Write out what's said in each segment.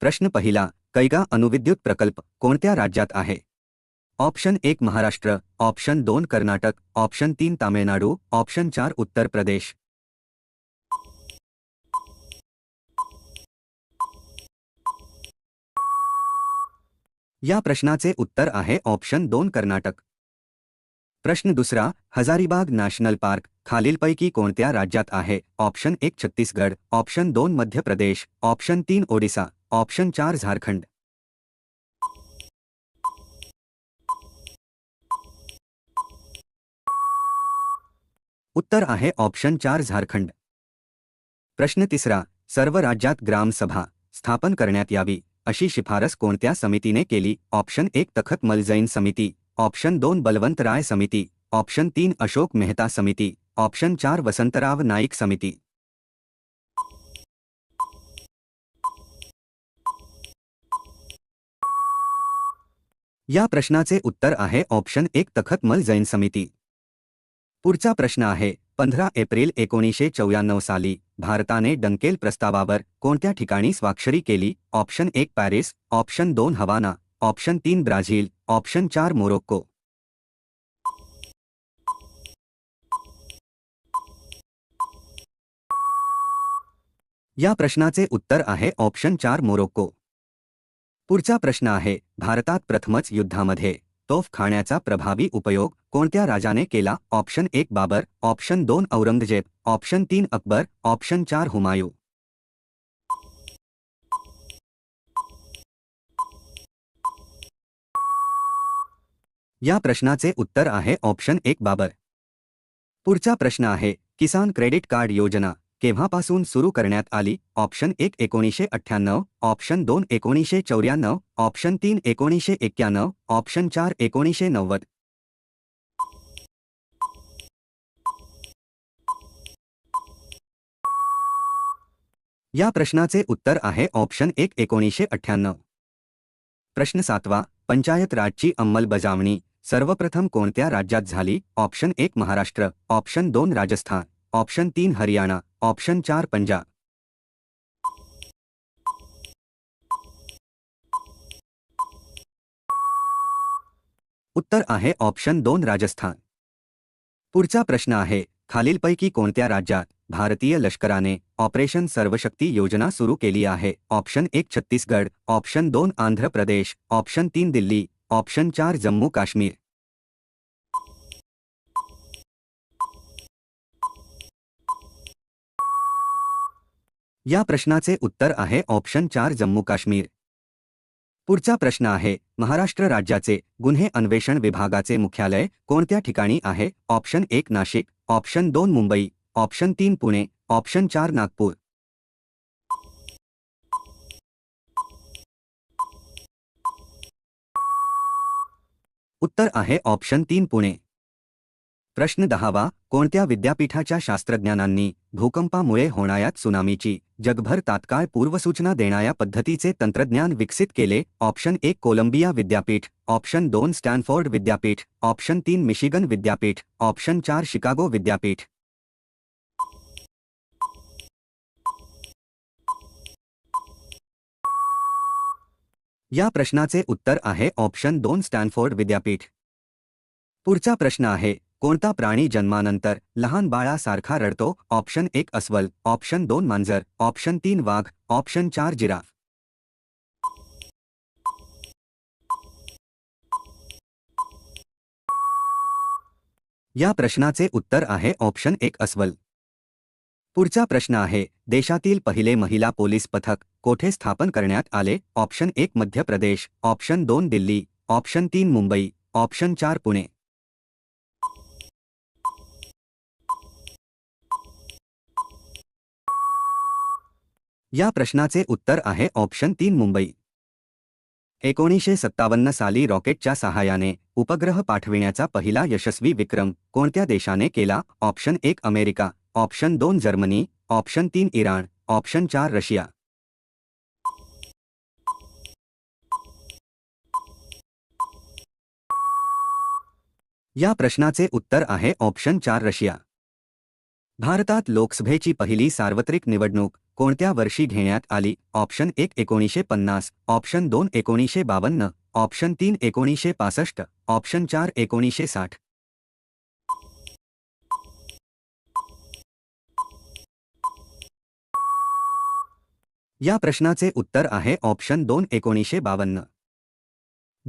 प्रश्न पहिला, कैगा अणुविद्युत प्रकल्प कोणत्या राज्यात आहे? ऑप्शन एक महाराष्ट्र, ऑप्शन दोन कर्नाटक, ऑप्शन तीन तामिळनाडू, ऑप्शन चार उत्तर प्रदेश. या प्रश्नाचे उत्तर आहे ऑप्शन दोन कर्नाटक. प्रश्न दुसरा, हजारीबाग नॅशनल पार्क खालीलपैकी कोणत्या राज्यात आहे? ऑप्शन एक छत्तीसगड, ऑप्शन दोन मध्य प्रदेश, ऑप्शन तीन ओडिसा. ऑप्शन चार, झारखंड। उत्तर आहे, ऑप्शन चार, झारखंड। प्रश्न तिसरा, सर्व राज्यात ग्रामसभा स्थापन करण्यात यावी, अशी शिफारस कोणत्या समितीने केली? ऑप्शन एक, तखत मलजैन समिती. ऑप्शन दोन, बलवंत राय समिती. ऑप्शन तीन, अशोक मेहता समिती. ऑप्शन चार, वसंतराव नाईक समिती. या प्रश्नाचे उत्तर आहे ऑप्शन एक तखतमल जैन समिती. पुढचा प्रश्न आहे पंधरा एप्रिल एकोणीसशे चौऱ्याण्णव साली भारताने डंकेल प्रस्तावावर कोणत्या ठिकाणी स्वाक्षरी केली? ऑप्शन एक पॅरिस ऑप्शन दोन हवाना ऑप्शन तीन ब्राझील ऑप्शन चार मोरोक्को. या प्रश्नाचे उत्तर आहे ऑप्शन चार मोरोक्को. पुढचा प्रश्न आहे, भारतात प्रथमच युद्धामध्ये तोफ खाण्याचा प्रभावी उपयोग कोणत्या राजाने केला? ऑप्शन एक बाबर, ऑप्शन दोन औरंगज़ेब, ऑप्शन तीन अकबर, ऑप्शन चार हुमायू. या प्रश्नाचे उत्तर आहे ऑप्शन एक बाबर. पुढचा प्रश्न आहे, किसान क्रेडिट कार्ड योजना केव्हापासून सुरू करण्यात आली? ऑप्शन एक एकोणीसशे अठ्ठ्याण्णव ऑप्शन दोन एकोणीसशे चौऱ्याण्णव ऑप्शन तीन एकोणीसशे एक्क्याण्णव ऑप्शन चार एकोणीसशे नव्वद. या प्रश्नाचे उत्तर आहे ऑप्शन एक एकोणीसशे अठ्ठ्याण्णव. प्रश्न सातवा पंचायत राजची अंमलबजावणी सर्वप्रथम कोणत्या राज्यात झाली? ऑप्शन एक महाराष्ट्र ऑप्शन दोन राजस्थान. ऑप्शन तीन हरियाणा, ऑप्शन चार पंजाब। उत्तर आहे, ऑप्शन दोन राजस्थान। पुढचा प्रश्न आहे, खालीलपैकी कोणत्या राज्यात भारतीय लष्कराने ऑपरेशन सर्वशक्ती योजना सुरू केली आहे? ऑप्शन एक छत्तीसगड ऑप्शन दोन आंध्र प्रदेश, ऑप्शन तीन दिल्ली, ऑप्शन चार जम्मू काश्मीर। या प्रश्नाचे उत्तर आहे ऑप्शन चार जम्मू काश्मीर. पुढचा प्रश्न आहे, महाराष्ट्र राज्याचे गुन्हे अन्वेषण विभागाचे मुख्यालय कोणत्या ठिकाणी आहे? ऑप्शन एक नाशिक, ऑप्शन दोन मुंबई, ऑप्शन तीन पुणे, ऑप्शन चार नागपूर. उत्तर आहे ऑप्शन तीन पुणे. प्रश्न दहावा कोणत्या विद्यापीठाच्या शास्त्रज्ञांनी भूकंपामुळे होणाऱ्या सुनामीची जगभर तात्काळ पूर्वसूचना देणाऱ्या पद्धतीचे तंत्रज्ञान विकसित केले? ऑप्शन एक कोलंबिया विद्यापीठ. ऑप्शन दोन, स्टॅनफोर्ड विद्यापीठ. ऑप्शन तीन, मिशिगन विद्यापीठ. ऑप्शन चार, शिकागो विद्यापीठ. या प्रश्नाचे उत्तर आहे ऑप्शन दोन, स्टॅनफोर्ड विद्यापीठ. पुढचा प्रश्न आहे कोणता प्राणी जन्मानंतर लहान बाळासारखा रडतो? ऑप्शन एक अस्वल ऑप्शन दोन मांजर ऑप्शन तीन वाघ ऑप्शन चार जिराफ. या प्रश्नाचे उत्तर आहे ऑप्शन एक अस्वल. पुढचा प्रश्न आहे देशातील पहिले महिला पोलीस पथक कोठे स्थापन करण्यात आले? ऑप्शन एक मध्य प्रदेश ऑप्शन दोन दिल्ली ऑप्शन तीन मुंबई ऑप्शन चार पुणे. या प्रश्नाचे उत्तर आहे ऑप्शन तीन मुंबई. एकोणीसशे सत्तावन्न साली रॉकेटच्या सहाय्याने उपग्रह पाठविण्याचा पहिला यशस्वी विक्रम कोणत्या देशाने केला? ऑप्शन एक अमेरिका, ऑप्शन दोन जर्मनी, ऑप्शन तीन इराण, ऑप्शन चार रशिया. या प्रश्नाचे उत्तर आहे ऑप्शन चार रशिया. भारतात लोकसभेची पहिली सार्वत्रिक निवडणूक कोणत्या वर्षी घेण्यात आली? ऑप्शन एक एकोणीसशे पन्नास ऑप्शन दोन एकोणीसशे बावन्न ऑप्शन तीन एकोणीसशे पासष्ट ऑप्शन चार एकोणीसशे साठ. या प्रश्नाचे उत्तर आहे ऑप्शन दोन एकोणीसशे बावन्न.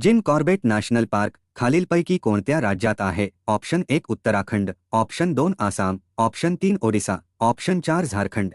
जिम कॉर्बेट नॅशनल पार्क खालीलपैकी कोणत्या राज्यात आहे? ऑप्शन एक उत्तराखंड ऑप्शन दोन आसाम ऑप्शन तीन ओडिसा ऑप्शन चार झारखंड.